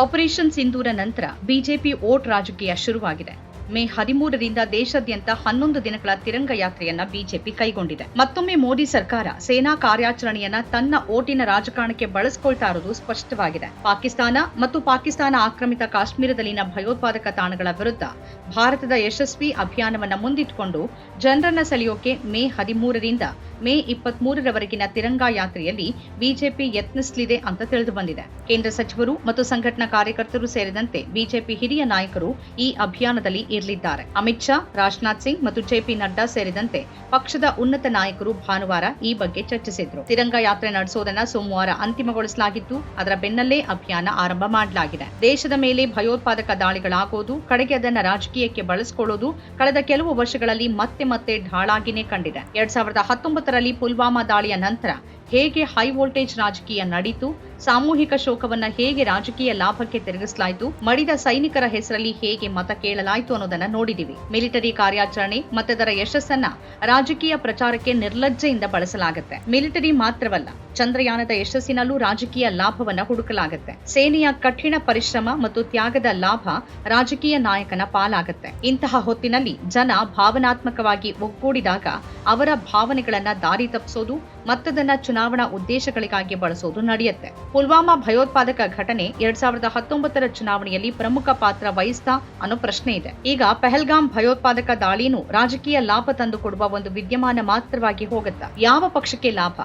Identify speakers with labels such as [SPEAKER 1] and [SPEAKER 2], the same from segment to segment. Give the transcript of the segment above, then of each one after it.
[SPEAKER 1] Operation ಸಿಂಧೂರ ನಂತರ BJP vote ರಾಜಕೀಯ ಶುರುವಾಗಿದೆ. ಮೇ ಹದಿಮೂರರಿಂದ ದೇಶಾದ್ಯಂತ ಹನ್ನೊಂದು ದಿನಗಳ ತಿರಂಗ ಯಾತ್ರೆಯನ್ನ ಬಿಜೆಪಿ ಕೈಗೊಂಡಿದೆ. ಮತ್ತೊಮ್ಮೆ ಮೋದಿ ಸರ್ಕಾರ ಸೇನಾ ಕಾರ್ಯಾಚರಣೆಯನ್ನ ತನ್ನ ಓಟಿನ ರಾಜಕಾರಣಕ್ಕೆ ಬಳಸಿಕೊಳ್ತಾ ಇರುವುದು ಸ್ಪಷ್ಟವಾಗಿದೆ. ಪಾಕಿಸ್ತಾನ ಮತ್ತು ಪಾಕಿಸ್ತಾನ ಆಕ್ರಮಿತ ಕಾಶ್ಮೀರದಲ್ಲಿನ ಭಯೋತ್ಪಾದಕ ತಾಣಗಳ ವಿರುದ್ಧ ಭಾರತದ ಯಶಸ್ವಿ ಅಭಿಯಾನವನ್ನ ಮುಂದಿಟ್ಟುಕೊಂಡು ಜನರನ್ನ ಸೆಳೆಯೋಕೆ ಮೇ ಹದಿಮೂರರಿಂದ ಮೇ ಇಪ್ಪತ್ತ್ ಮೂರರವರೆಗಿನ ತಿರಂಗ ಯಾತ್ರೆಯಲ್ಲಿ ಬಿಜೆಪಿ ಯತ್ನಿಸಲಿದೆ ಅಂತ ತಿಳಿದು ಬಂದಿದೆ ಕೇಂದ್ರ ಸಚಿವರು ಮತ್ತು ಸಂಘಟನಾ ಕಾರ್ಯಕರ್ತರು ಸೇರಿದಂತೆ ಬಿಜೆಪಿ ಹಿರಿಯ ನಾಯಕರು ಈ ಅಭಿಯಾನದಲ್ಲಿ ಇರಲಿದ್ದಾರೆ. ಅಮಿತ್ ಶಾ, ರಾಜನಾಥ್ ಸಿಂಗ್ ಮತ್ತು ಜೆಪಿ ನಡ್ಡಾ ಸೇರಿದಂತೆ ಪಕ್ಷದ ಉನ್ನತ ನಾಯಕರು ಭಾನುವಾರ ಈ ಬಗ್ಗೆ ಚರ್ಚಿಸಿದ್ರು. ತಿರಂಗ ಯಾತ್ರೆ ನಡೆಸೋದನ್ನ ಸೋಮವಾರ ಅಂತಿಮಗೊಳಿಸಲಾಗಿದ್ದು, ಅದರ ಬೆನ್ನಲ್ಲೇ ಅಭಿಯಾನ ಆರಂಭ ಮಾಡಲಾಗಿದೆ. ದೇಶದ ಮೇಲೆ ಭಯೋತ್ಪಾದಕ ದಾಳಿಗಳಾಗೋದು, ಕಡೆಗೆ ಅದನ್ನ ರಾಜಕೀಯಕ್ಕೆ ಬಳಸಿಕೊಳ್ಳೋದು ಕಳೆದ ಕೆಲವು ವರ್ಷಗಳಲ್ಲಿ ಮತ್ತೆ ಮತ್ತೆ ಢಾಳಾಗಿನೇ ಕಂಡಿದೆ. ಎರಡ್ ಸಾವಿರದ ಹತ್ತೊಂಬತ್ತರಲ್ಲಿ ಪುಲ್ವಾಮಾ ದಾಳಿಯ ನಂತರ ಹೇಗೆ ಹೈ ವೋಲ್ಟೇಜ್ ರಾಜಕೀಯ ನಡೀತು, ಸಾಮೂಹಿಕ ಶೋಕವನ್ನ ಹೇಗೆ ರಾಜಕೀಯ ಲಾಭಕ್ಕೆ ತಿರುಗಿಸಲಾಯಿತು, ಮಡಿದ ಸೈನಿಕರ ಹೆಸರಲ್ಲಿ ಹೇಗೆ ಮತ ಕೇಳಲಾಯಿತು ಅನ್ನೋದನ್ನ ನೋಡಿದಿವಿ. ಮಿಲಿಟರಿ ಕಾರ್ಯಾಚರಣೆ ಮತ್ತದರ ಯಶಸ್ಸನ್ನ ರಾಜಕೀಯ ಪ್ರಚಾರಕ್ಕೆ ನಿರ್ಲಜ್ಜೆಯಿಂದ ಬಳಸಲಾಗುತ್ತೆ. ಮಿಲಿಟರಿ ಮಾತ್ರವಲ್ಲ, ಚಂದ್ರಯಾನದ ಯಶಸ್ಸಿನಲ್ಲೂ ರಾಜಕೀಯ ಲಾಭವನ್ನ ಹುಡುಕಲಾಗುತ್ತೆ. ಸೇನೆಯ ಕಠಿಣ ಪರಿಶ್ರಮ ಮತ್ತು ತ್ಯಾಗದ ಲಾಭ ರಾಜಕೀಯ ನಾಯಕನ ಪಾಲಾಗುತ್ತೆ. ಇಂತಹ ಹೊತ್ತಿನಲ್ಲಿ ಜನ ಭಾವನಾತ್ಮಕವಾಗಿ ಒಗ್ಗೂಡಿದಾಗ ಅವರ ಭಾವನೆಗಳನ್ನ ದಾರಿ ತಪ್ಪಿಸೋದು, ಮತ್ತದನ್ನ ಚುನಾವಣಾ ಉದ್ದೇಶಗಳಿಗಾಗಿ ಬಳಸೋದು ನಡೆಯುತ್ತೆ. ಪುಲ್ವಾಮಾ ಭಯೋತ್ಪಾದಕ ಘಟನೆ ಎರಡ್ ಸಾವಿರದ ಹತ್ತೊಂಬತ್ತರ ಚುನಾವಣೆಯಲ್ಲಿ ಪ್ರಮುಖ ಪಾತ್ರ ವಹಿಸ್ತಾ ಅನ್ನೋ ಪ್ರಶ್ನೆ ಇದೆ. ಈಗ ಪೆಹಲ್ಗಾಮ್ ಭಯೋತ್ಪಾದಕ ದಾಳಿನೂ ರಾಜಕೀಯ ಲಾಭ ತಂದುಕೊಡುವ ಒಂದು ವಿದ್ಯಮಾನ ಮಾತ್ರವಾಗಿ ಹೋಗುತ್ತಾ? ಯಾವ ಪಕ್ಷಕ್ಕೆ ಲಾಭ?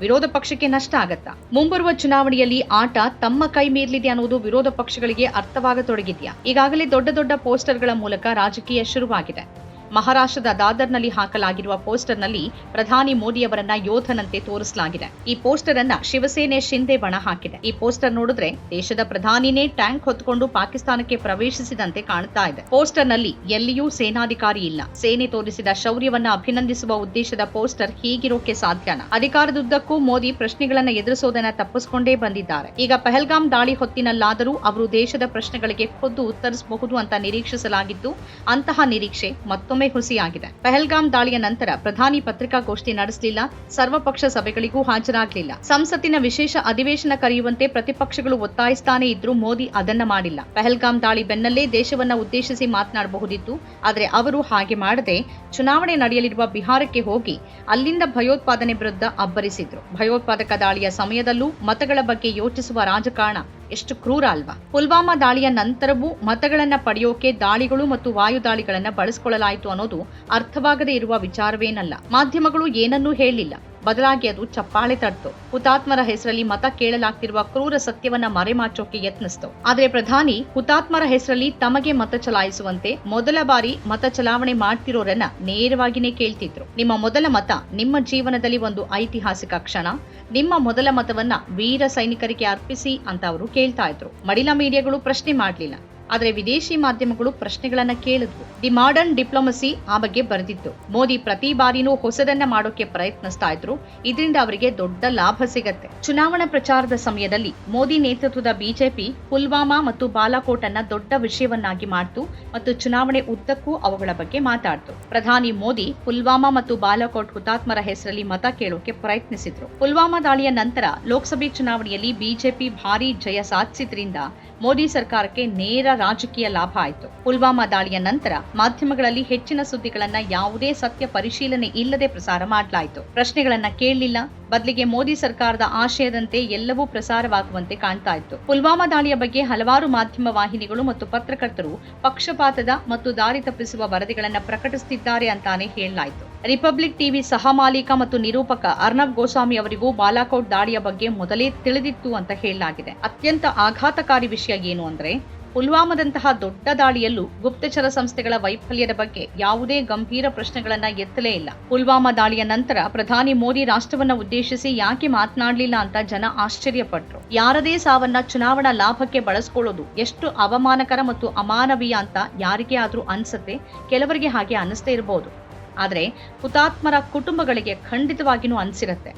[SPEAKER 1] ವಿರೋಧ ಪಕ್ಷಕ್ಕೆ ನಷ್ಟ ಆಗತ್ತಾ? ಮುಂಬರುವ ಚುನಾವಣೆಯಲ್ಲಿ ಆಟ ತಮ್ಮ ಕೈ ಮೀರ್ಲಿದೆ ಅನ್ನೋದು ವಿರೋಧ ಪಕ್ಷಗಳಿಗೆ ಅರ್ಥವಾಗತೊಡಗಿದ್ಯಾ? ಈಗಾಗಲೇ ದೊಡ್ಡ ದೊಡ್ಡ ಪೋಸ್ಟರ್ಗಳ ಮೂಲಕ ರಾಜಕೀಯ ಶುರುವಾಗಿದೆ. ಮಹಾರಾಷ್ಟ್ರದ ದಾದರ್ನಲ್ಲಿ ಹಾಕಲಾಗಿರುವ ಪೋಸ್ಟರ್ನಲ್ಲಿ ಪ್ರಧಾನಿ ಮೋದಿಯವರನ್ನ ಯೋಧನಂತೆ ತೋರಿಸಲಾಗಿದೆ. ಈ ಪೋಸ್ಟರ್ ಅನ್ನ ಶಿವಸೇನೆ ಶಿಂದೆ ಬಣ ಹಾಕಿದೆ. ಈ ಪೋಸ್ಟರ್ ನೋಡಿದ್ರೆ ದೇಶದ ಪ್ರಧಾನಿನೇ ಟ್ಯಾಂಕ್ ಹೊತ್ಕೊಂಡು ಪಾಕಿಸ್ತಾನಕ್ಕೆ ಪ್ರವೇಶಿಸಿದಂತೆ ಕಾಣ್ತಾ ಇದೆ. ಪೋಸ್ಟರ್ನಲ್ಲಿ ಎಲ್ಲಿಯೂ ಸೇನಾಧಿಕಾರಿ ಇಲ್ಲ. ಸೇನೆ ತೋರಿಸಿದ ಶೌರ್ಯವನ್ನ ಅಭಿನಂದಿಸುವ ಉದ್ದೇಶದ ಪೋಸ್ಟರ್ ಹೀಗಿರೋಕೆ ಸಾಧ್ಯನ? ಅಧಿಕಾರದುದ್ದಕ್ಕೂ ಮೋದಿ ಪ್ರಶ್ನೆಗಳನ್ನ ಎದುರಿಸೋದನ್ನ ತಪ್ಪಿಸಿಕೊಂಡೇ ಬಂದಿದ್ದಾರೆ. ಈಗ ಪಹಲ್ಗಾಮ್ ದಾಳಿ ಹೊತ್ತಿನಲ್ಲಾದರೂ ಅವರು ದೇಶದ ಪ್ರಶ್ನೆಗಳಿಗೆ ಖುದ್ದು ಉತ್ತರಿಸಬಹುದು ಅಂತ ನಿರೀಕ್ಷಿಸಲಾಗಿದ್ದು, ಅಂತಹ ನಿರೀಕ್ಷೆ ಮತ್ತೊಮ್ಮೆ ಹುಸಿಯಾಗಿದೆ. ಪಹಲ್ಗಾಮ್ ದಾಳಿಯ ನಂತರ ಪ್ರಧಾನಿ ಪತ್ರಿಕಾಗೋಷ್ಠಿ ನಡೆಸಲಿಲ್ಲ. ಸರ್ವಪಕ್ಷ ಸಭೆಗಳಿಗೂ ಹಾಜರಾಗಲಿಲ್ಲ. ಸಂಸತ್ತಿನ ವಿಶೇಷ ಅಧಿವೇಶನ ಕರೆಯುವಂತೆ ಪ್ರತಿಪಕ್ಷಗಳು ಒತ್ತಾಯಿಸ್ತಾನೆ ಇದ್ರೂ ಮೋದಿ ಅದನ್ನ ಮಾಡಿಲ್ಲ. ಪಹಲ್ಗಾಮ್ ದಾಳಿ ಬೆನ್ನಲ್ಲೇ ದೇಶವನ್ನ ಉದ್ದೇಶಿಸಿ ಮಾತನಾಡಬಹುದಿತ್ತು. ಆದರೆ ಅವರು ಹಾಗೆ ಮಾಡದೆ ಚುನಾವಣೆ ನಡೆಯಲಿರುವ ಬಿಹಾರಕ್ಕೆ ಹೋಗಿ ಅಲ್ಲಿಂದ ಭಯೋತ್ಪಾದನೆ ವಿರುದ್ಧ ಅಬ್ಬರಿಸಿದ್ರು. ಭಯೋತ್ಪಾದಕ ದಾಳಿಯ ಸಮಯದಲ್ಲೂ ಮತಗಳ ಬಗ್ಗೆ ಯೋಚಿಸುವ ರಾಜಕಾರಣ ಎಷ್ಟು ಕ್ರೂರ ಅಲ್ವಾ ಪುಲ್ವಾಮಾ ದಾಳಿಯ ನಂತರವೂ ಮತಗಳನ್ನ ಪಡೆಯೋಕೆ ದಾಳಿಗಳು ಮತ್ತು ವಾಯುದಾಳಿಗಳನ್ನು ಬಳಸಿಕೊಳ್ಳಲಾಯಿತು ಅನ್ನೋದು ಅರ್ಥವಾಗದೇ ಇರುವ ವಿಚಾರವೇನಲ್ಲ. ಮಾಧ್ಯಮಗಳು ಏನನ್ನೂ ಹೇಳಿಲ್ಲ. ಬದಲಾಗಿ ಅದು ಚಪ್ಪಾಳೆ ತಡ್ತು. ಹುತಾತ್ಮರ ಹೆಸರಲ್ಲಿ ಮತ ಕೇಳಲಾಗ್ತಿರುವ ಕ್ರೂರ ಸತ್ಯವನ್ನ ಮರೆಮಾಚೋಕೆ ಯತ್ನಿಸ್ತು. ಆದರೆ ಪ್ರಧಾನಿ, ಹುತಾತ್ಮರ ಹೆಸರಲ್ಲಿ ತಮಗೆ ಮತ ಚಲಾಯಿಸುವಂತೆ ಮೊದಲ ಬಾರಿ ಮತ ಚಲಾವಣೆ ಮಾಡ್ತಿರೋರನ್ನ ನೇರವಾಗಿನೇ ಕೇಳ್ತಿದ್ರು. ನಿಮ್ಮ ಮೊದಲ ಮತ ನಿಮ್ಮ ಜೀವನದಲ್ಲಿ ಒಂದು ಐತಿಹಾಸಿಕ ಕ್ಷಣ. ನಿಮ್ಮ ಮೊದಲ ಮತವನ್ನ ವೀರ ಸೈನಿಕರಿಗೆ ಅರ್ಪಿಸಿ ಅಂತ ಅವರು ಕೇಳ್ತಾ ಇದ್ರು. ಮಡಿಲ ಮೀಡಿಯಾಗಳು ಪ್ರಶ್ನೆ ಮಾಡ್ಲಿಲ್ಲ. ಆದರೆ ವಿದೇಶಿ ಮಾಧ್ಯಮಗಳು ಪ್ರಶ್ನೆಗಳನ್ನ ಕೇಳಿದ್ವು. ದಿ ಮಾಡರ್ನ್ ಡಿಪ್ಲೊಮಸಿ ಆ ಬಗ್ಗೆ ಬರೆದಿತ್ತು. ಮೋದಿ ಪ್ರತಿ ಬಾರಿನೂ ಹೊಸದನ್ನ ಮಾಡೋಕೆ ಪ್ರಯತ್ನಿಸ್ತಾ ಇದ್ರು. ಇದರಿಂದ ಅವರಿಗೆ ದೊಡ್ಡ ಲಾಭ ಸಿಗತ್ತೆ. ಚುನಾವಣಾ ಪ್ರಚಾರದ ಸಮಯದಲ್ಲಿ ಮೋದಿ ನೇತೃತ್ವದ ಬಿಜೆಪಿ ಪುಲ್ವಾಮಾ ಮತ್ತು ಬಾಲಾಕೋಟ್ ಅನ್ನ ದೊಡ್ಡ ವಿಷಯವನ್ನಾಗಿ ಮಾಡ್ತು ಮತ್ತು ಚುನಾವಣೆ ಉದ್ದಕ್ಕೂ ಅವುಗಳ ಬಗ್ಗೆ ಮಾತಾಡ್ತು. ಪ್ರಧಾನಿ ಮೋದಿ ಪುಲ್ವಾಮಾ ಮತ್ತು ಬಾಲಾಕೋಟ್ ಹುತಾತ್ಮರ ಹೆಸರಲ್ಲಿ ಮತ ಕೇಳೋಕೆ ಪ್ರಯತ್ನಿಸಿದ್ರು. ಪುಲ್ವಾಮಾ ದಾಳಿಯ ನಂತರ ಲೋಕಸಭೆ ಚುನಾವಣೆಯಲ್ಲಿ ಬಿಜೆಪಿ ಭಾರೀ ಜಯ ಸಾಧಿಸಿದ್ರಿಂದ ಮೋದಿ ಸರ್ಕಾರಕ್ಕೆ ನೇರ ರಾಜಕೀಯ ಲಾಭ ಆಯಿತು. ಪುಲ್ವಾಮಾ ದಾಳಿಯ ನಂತರ ಮಾಧ್ಯಮಗಳಲ್ಲಿ ಹೆಚ್ಚಿನ ಸುದ್ದಿಗಳನ್ನ ಯಾವುದೇ ಸತ್ಯ ಪರಿಶೀಲನೆ ಇಲ್ಲದೆ ಪ್ರಸಾರ ಮಾಡಲಾಯಿತು. ಪ್ರಶ್ನೆಗಳನ್ನ ಕೇಳಲಿಲ್ಲ. ಬದಲಿಗೆ ಮೋದಿ ಸರ್ಕಾರದ ಆಶಯದಂತೆ ಎಲ್ಲವೂ ಪ್ರಸಾರವಾಗುವಂತೆ ಕಾಣ್ತಾ ಇತ್ತು ಪುಲ್ವಾಮಾ ದಾಳಿಯ ಬಗ್ಗೆ ಹಲವಾರು ಮಾಧ್ಯಮ ವಾಹಿನಿಗಳು ಮತ್ತು ಪತ್ರಕರ್ತರು ಪಕ್ಷಪಾತದ ಮತ್ತು ದಾರಿ ತಪ್ಪಿಸುವ ವರದಿಗಳನ್ನು ಪ್ರಕಟಿಸುತ್ತಿದ್ದಾರೆ ಅಂತಾನೆ ಹೇಳಲಾಯಿತು. ರಿಪಬ್ಲಿಕ್ ಟಿವಿ ಸಹ ಮಾಲೀಕ ಮತ್ತು ನಿರೂಪಕ ಅರ್ನಬ್ ಗೋಸ್ವಾಮಿ ಅವರಿಗೂ ಬಾಲಾಕೋಟ್ ದಾಳಿಯ ಬಗ್ಗೆ ಮೊದಲೇ ತಿಳಿದಿತ್ತು ಅಂತ ಹೇಳಲಾಗಿದೆ. ಅತ್ಯಂತ ಆಘಾತಕಾರಿ ವಿಷಯ ಏನು ಅಂದ್ರೆ, ಪುಲ್ವಾಮಾದಂತಹ ದೊಡ್ಡ ದಾಳಿಯಲ್ಲೂ ಗುಪ್ತಚರ ಸಂಸ್ಥೆಗಳ ವೈಫಲ್ಯದ ಬಗ್ಗೆ ಯಾವುದೇ ಗಂಭೀರ ಪ್ರಶ್ನೆಗಳನ್ನ ಎತ್ತಲೇ ಇಲ್ಲ. ಪುಲ್ವಾಮಾ ದಾಳಿಯ ನಂತರ ಪ್ರಧಾನಿ ಮೋದಿ ರಾಷ್ಟ್ರವನ್ನ ಉದ್ದೇಶಿಸಿ ಯಾಕೆ ಮಾತನಾಡಲಿಲ್ಲ ಅಂತ ಜನ ಆಶ್ಚರ್ಯಪಟ್ಟರು ಯಾರದೇ ಸಾವನ್ನ ಚುನಾವಣಾ ಲಾಭಕ್ಕೆ ಬಳಸ್ಕೊಳ್ಳೋದು ಎಷ್ಟು ಅವಮಾನಕರ ಮತ್ತು ಅಮಾನವೀಯ ಅಂತ ಯಾರಿಗೇ ಆದ್ರೂ ಅನ್ಸತ್ತೆ, ಕೆಲವರಿಗೆ ಹಾಗೆ ಅನಿಸ್ತೇ ಇರಬಹುದು ಆದ್ರೆ ಹುತಾತ್ಮರ ಕುಟುಂಬಗಳಿಗೆ ಖಂಡಿತವಾಗಿಯೂ ಅನಿಸಿರುತ್ತೆ.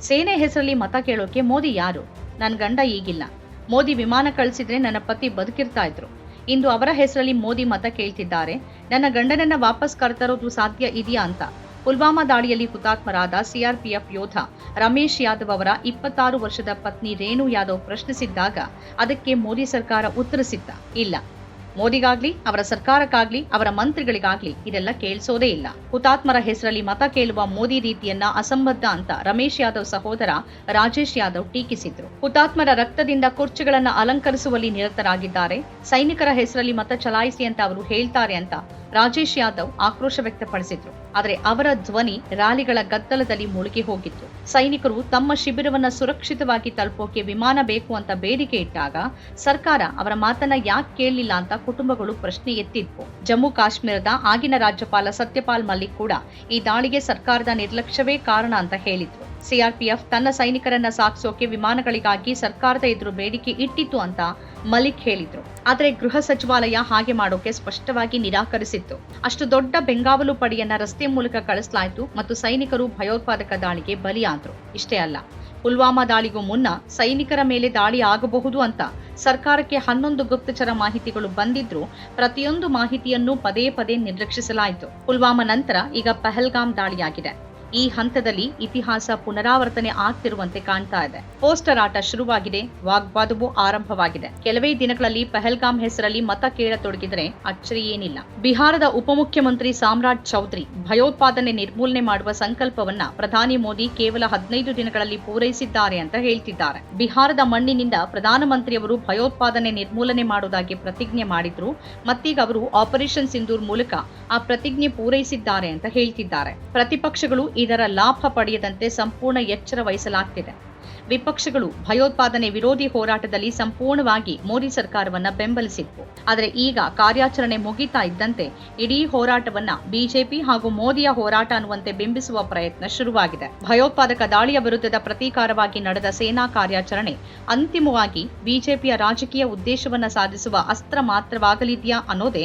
[SPEAKER 1] ಸೇನೆ ಹೆಸರಲ್ಲಿ ಮತ ಕೇಳೋಕೆ ಮೋದಿ ಯಾರು? ನನ್ನ ಗಂಡ ಈಗಿಲ್ಲ. ಮೋದಿ ವಿಮಾನ ಕಳಿಸಿದ್ರೆ ನನ್ನ ಪತಿ ಬದುಕಿರ್ತಾ ಇದ್ರು. ಇಂದು ಅವರ ಹೆಸರಲ್ಲಿ ಮೋದಿ ಮತ ಕೇಳ್ತಿದ್ದಾರೆ. ನನ್ನ ಗಂಡನನ್ನ ವಾಪಸ್ ಕರೆತರೋದು ಸಾಧ್ಯ ಇದೆಯಾ ಅಂತ. ಪುಲ್ವಾಮಾ ದಾಳಿಯಲ್ಲಿ ಹುತಾತ್ಮರಾದ ಸಿಆರ್ಪಿಎಫ್ ಯೋಧ ರಮೇಶ್ ಯಾದವ್ ಅವರ ಇಪ್ಪತ್ತಾರು ವರ್ಷದ ಪತ್ನಿ ರೇಣು ಯಾದವ್ ಪ್ರಶ್ನಿಸಿದ್ದಾಗ ಅದಕ್ಕೆ ಮೋದಿ ಸರ್ಕಾರ ಉತ್ತರಿಸಿದ್ದ? ಇಲ್ಲ. ಮೋದಿಗಾಗ್ಲಿ, ಅವರ ಸರ್ಕಾರಕ್ಕಾಗ್ಲಿ, ಅವರ ಮಂತ್ರಿಗಳಿಗಾಗ್ಲಿ ಇದೆಲ್ಲ ಕೇಳಿಸೋದೇ ಇಲ್ಲ. ಹುತಾತ್ಮರ ಹೆಸರಲ್ಲಿ ಮತ ಕೇಳುವ ಮೋದಿ ರೀತಿಯನ್ನ ಅಸಂಬದ್ಧ ಅಂತ ರಮೇಶ್ ಯಾದವ್ ಸಹೋದರ ರಾಜೇಶ್ ಯಾದವ್ ಟೀಕಿಸಿದ್ರು. ಹುತಾತ್ಮರ ರಕ್ತದಿಂದ ಕುರ್ಚಿಗಳನ್ನ ಅಲಂಕರಿಸುವಲ್ಲಿ ನಿರತರಾಗಿದ್ದಾರೆ. ಸೈನಿಕರ ಹೆಸರಲ್ಲಿ ಮತ ಚಲಾಯಿಸಿ ಅಂತ ಅವರು ಹೇಳ್ತಾರೆ ಅಂತ ರಾಜೇಶ್ ಯಾದವ್ ಆಕ್ರೋಶ ವ್ಯಕ್ತಪಡಿಸಿದ್ರು. ಆದರೆ ಅವರ ಧ್ವನಿ ರ್ಯಾಲಿಗಳ ಗದ್ದಲದಲ್ಲಿ ಮುಳುಗಿ ಹೋಗಿತ್ತು. ಸೈನಿಕರು ತಮ್ಮ ಶಿಬಿರವನ್ನ ಸುರಕ್ಷಿತವಾಗಿ ತಲುಪೋಕೆ ವಿಮಾನ ಬೇಕು ಅಂತ ಬೇಡಿಕೆ ಇಟ್ಟಾಗ ಸರ್ಕಾರ ಅವರ ಮಾತನ್ನ ಯಾಕೆ ಕೇಳಲಿಲ್ಲ ಅಂತ ಕುಟುಂಬಗಳು ಪ್ರಶ್ನೆ ಎತ್ತಿದ್ವು. ಜಮ್ಮು ಕಾಶ್ಮೀರದ ಆಗಿನ ರಾಜ್ಯಪಾಲ ಸತ್ಯಪಾಲ್ ಮಲ್ಲಿಕ್ ಕೂಡ ಈ ದಾಳಿಗೆ ಸರ್ಕಾರದ ನಿರ್ಲಕ್ಷ್ಯವೇ ಕಾರಣ ಅಂತ ಹೇಳಿದ್ರು. ಸಿಆರ್ಪಿಎಫ್ ತನ್ನ ಸೈನಿಕರನ್ನ ಸಾಗಿಸೋಕೆ ವಿಮಾನಗಳಿಗಾಗಿ ಸರ್ಕಾರದ ಎದುರು ಬೇಡಿಕೆ ಇಟ್ಟಿತ್ತು ಅಂತ ಮಲಿಕ್ ಹೇಳಿದ್ರು. ಆದರೆ ಗೃಹ ಸಚಿವಾಲಯ ಹಾಗೆ ಮಾಡೋಕೆ ಸ್ಪಷ್ಟವಾಗಿ ನಿರಾಕರಿಸಿತ್ತು. ಅಷ್ಟು ದೊಡ್ಡ ಬೆಂಗಾವಲು ಪಡೆಯನ್ನ ರಸ್ತೆ ಮೂಲಕ ಕಳಿಸಲಾಯಿತು ಮತ್ತು ಸೈನಿಕರು ಭಯೋತ್ಪಾದಕ ದಾಳಿಗೆ ಬಲಿಯಾದ್ರು. ಇಷ್ಟೇ ಅಲ್ಲ, ಪುಲ್ವಾಮಾ ದಾಳಿಗೂ ಮುನ್ನ ಸೈನಿಕರ ಮೇಲೆ ದಾಳಿ ಆಗಬಹುದು ಅಂತ ಸರ್ಕಾರಕ್ಕೆ ಹನ್ನೊಂದು ಗುಪ್ತಚರ ಮಾಹಿತಿಗಳು ಬಂದಿದ್ರು ಪ್ರತಿಯೊಂದು ಮಾಹಿತಿಯನ್ನು ಪದೇ ಪದೇ ನಿರ್ಲಕ್ಷಿಸಲಾಯಿತು. ಪುಲ್ವಾಮಾ ನಂತರ ಈಗ ಪಹಲ್ಗಾಮ್ ದಾಳಿಯಾಗಿದೆ. ಈ ಹಂತದಲ್ಲಿ ಇತಿಹಾಸ ಪುನರಾವರ್ತನೆ ಆಗ್ತಿರುವಂತೆ ಕಾಣ್ತಾ ಇದೆ. ಪೋಸ್ಟರ್ ಆಟ ಶುರುವಾಗಿದೆ, ವಾಗ್ವಾದವೂ ಆರಂಭವಾಗಿದೆ. ಕೆಲವೇ ದಿನಗಳಲ್ಲಿ ಪಹಲ್ಗಾಮ್ ಹೆಸರಲ್ಲಿ ಮತ ಕೇಳತೊಡಗಿದರೆ ಅಚ್ಚರಿ ಏನಿಲ್ಲ. ಬಿಹಾರದ ಉಪಮುಖ್ಯಮಂತ್ರಿ ಸಾಮ್ರಾಟ್ ಚೌಧರಿ ಭಯೋತ್ಪಾದನೆ ನಿರ್ಮೂಲನೆ ಮಾಡುವ ಸಂಕಲ್ಪವನ್ನ ಪ್ರಧಾನಿ ಮೋದಿ ಕೇವಲ ಹದಿನೈದು ದಿನಗಳಲ್ಲಿ ಪೂರೈಸಿದ್ದಾರೆ ಅಂತ ಹೇಳ್ತಿದ್ದಾರೆ. ಬಿಹಾರದ ಮಣ್ಣಿನಿಂದ ಪ್ರಧಾನಮಂತ್ರಿಯವರು ಭಯೋತ್ಪಾದನೆ ನಿರ್ಮೂಲನೆ ಮಾಡುವುದಾಗಿ ಪ್ರತಿಜ್ಞೆ ಮಾಡಿದ್ರು. ಮತ್ತೀಗ ಅವರು ಆಪರೇಷನ್ ಸಿಂಧೂರ್ ಮೂಲಕ ಆ ಪ್ರತಿಜ್ಞೆ ಪೂರೈಸಿದ್ದಾರೆ ಅಂತ ಹೇಳ್ತಿದ್ದಾರೆ. ಪ್ರತಿಪಕ್ಷಗಳು ಇದರ ಲಾಭ ಪಡೆಯದಂತೆ ಸಂಪೂರ್ಣ ಎಚ್ಚರ ವಹಿಸಲಾಗ್ತಿದೆ. ವಿಪಕ್ಷಗಳು ಭಯೋತ್ಪಾದನೆ ವಿರೋಧಿ ಹೋರಾಟದಲ್ಲಿ ಸಂಪೂರ್ಣವಾಗಿ ಮೋದಿ ಸರ್ಕಾರವನ್ನ ಬೆಂಬಲಿಸಿತ್ತು ಆದರೆ ಈಗ ಕಾರ್ಯಾಚರಣೆ ಮುಗಿತಾ ಇದ್ದಂತೆ ಇಡೀ ಹೋರಾಟವನ್ನ ಬಿಜೆಪಿ ಹಾಗೂ ಮೋದಿಯ ಹೋರಾಟ ಅನ್ನುವಂತೆ ಬಿಂಬಿಸುವ ಪ್ರಯತ್ನ ಶುರುವಾಗಿದೆ. ಭಯೋತ್ಪಾದಕ ದಾಳಿಯ ವಿರುದ್ಧದ ಪ್ರತೀಕಾರವಾಗಿ ನಡೆದ ಸೇನಾ ಕಾರ್ಯಾಚರಣೆ ಅಂತಿಮವಾಗಿ ಬಿಜೆಪಿಯ ರಾಜಕೀಯ ಉದ್ದೇಶವನ್ನ ಸಾಧಿಸುವ ಅಸ್ತ್ರ ಮಾತ್ರವಾಗಲಿದೆಯಾ ಅನ್ನೋದೇ